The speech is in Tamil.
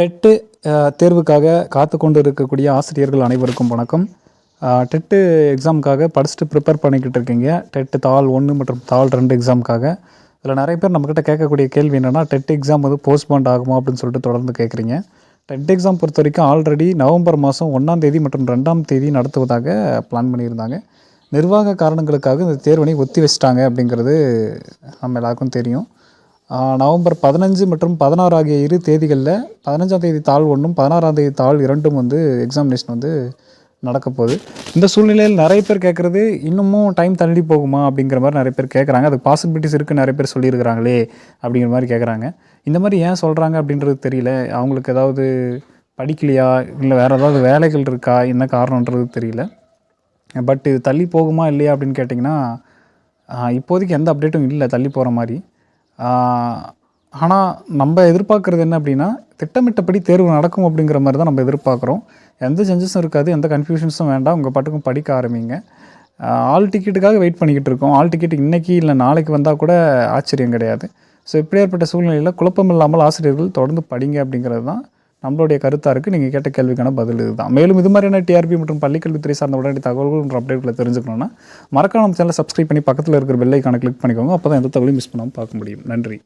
டெட்டு தேர்வுக்காக காத்து கொண்டு இருக்கக்கூடிய ஆசிரியர்கள் அனைவருக்கும் வணக்கம். டெட்டு எக்ஸாமுக்காக படிச்சுட்டு ப்ரிப்பேர் பண்ணிக்கிட்டு இருக்கீங்க. டெட்டு தாள் ஒன்று மற்றும் தாள் ரெண்டு எக்ஸாமுக்காக இதில் நிறைய பேர் நம்மக்கிட்ட கேட்கக்கூடிய கேள்வி என்னென்னா டெட் எக்ஸாம் வந்து போஸ்ட்போண்ட் ஆகுமா அப்படின்னு சொல்லிட்டு தொடர்ந்து கேட்குறீங்க. டெட் எக்ஸாம் பொறுத்த வரைக்கும் ஆல்ரெடி நவம்பர் மாதம் ஒன்றாம் தேதி மற்றும் ரெண்டாம் தேதி நடத்துவதாக பிளான் பண்ணியிருந்தாங்க. நிர்வாக காரணங்களுக்காக இந்த தேர்வினை ஒத்தி வச்சிட்டாங்க அப்படிங்கிறது நம்ம எல்லாருக்கும் தெரியும். நவம்பர் பதினஞ்சு மற்றும் பதினாறு ஆகிய இரு தேதிகளில் பதினஞ்சாம் தேதி தாள் ஒன்றும் பதினாறாம் தேதி தாள் இரண்டும் வந்து எக்ஸாமினேஷன் வந்து நடக்க போகுது. இந்த சூழ்நிலையில் நிறைய பேர் கேட்குறது இன்னமும் டைம் தள்ளி போகுமா? அப்படிங்கிற மாதிரி நிறைய பேர் கேட்குறாங்க. அதுக்கு பாசிபிலிட்டிஸ் இருக்குது நிறைய பேர் சொல்லியிருக்கிறாங்களே அப்படிங்கிற மாதிரி கேட்குறாங்க. இந்த மாதிரி ஏன் சொல்கிறாங்க அப்படின்றது தெரியல. அவங்களுக்கு ஏதாவது படிக்கலையா? இல்லை வேறு ஏதாவது வேலைகள் இருக்கா? என்ன காரணன்றது தெரியல. பட் இது தள்ளி போகுமா இல்லையா அப்படின்னு கேட்டிங்கன்னா இப்போதைக்கு எந்த அப்டேட்டும் இல்லை. தள்ளி போகிற மாதிரி. ஆனால் நம்ம எதிர்பார்க்குறது என்ன அப்படின்னா திட்டமிட்டபடி தேர்வு நடக்கும் அப்படிங்கிற மாதிரி தான் நம்ம எதிர்பார்க்குறோம். எந்த சேஞ்சஸும் இருக்காது எந்த கன்ஃபியூஷன்ஸும் வேண்டாம். உங்கள் பாட்டுக்கும் படிக்க ஆரம்பிங்க. ஆல் டிக்கெட்டுக்காக வெயிட் பண்ணிக்கிட்டு இருக்கோம். ஆல் டிக்கெட் இன்றைக்கி இல்லை நாளைக்கு வந்தால் கூட ஆச்சரியம் கிடையாது. ஸோ இப்படியேற்பட்ட சூழ்நிலையில் குழப்பம் இல்லாமல் ஆசிரியர்கள் தொடர்ந்து படிங்க அப்படிங்கிறது தான் நம்மளுடைய கருத்தாக இருக்குது நீங்கள் கேட்ட கேள்விக்கான பதில் இதுதான். மேலும் இது மாதிரியான டிஆர்பி மற்றும் பள்ளிக்கல்வித்துறை சார்ந்த உடனடி தகவல்கள் மற்றும் அப்டேட்களை தெரிஞ்சுக்கணும்னா மறக்காம நம்ம சேனலை சப்ஸ்கிரைப் பண்ணி பக்கத்தில் இருக்கிற பெல்லைக்கான கிளிக் பண்ணிக்கோங்க. அப்போ தான் எந்த தகவலையும் மிஸ் பண்ணாமல் பார்க்க முடியும். நன்றி.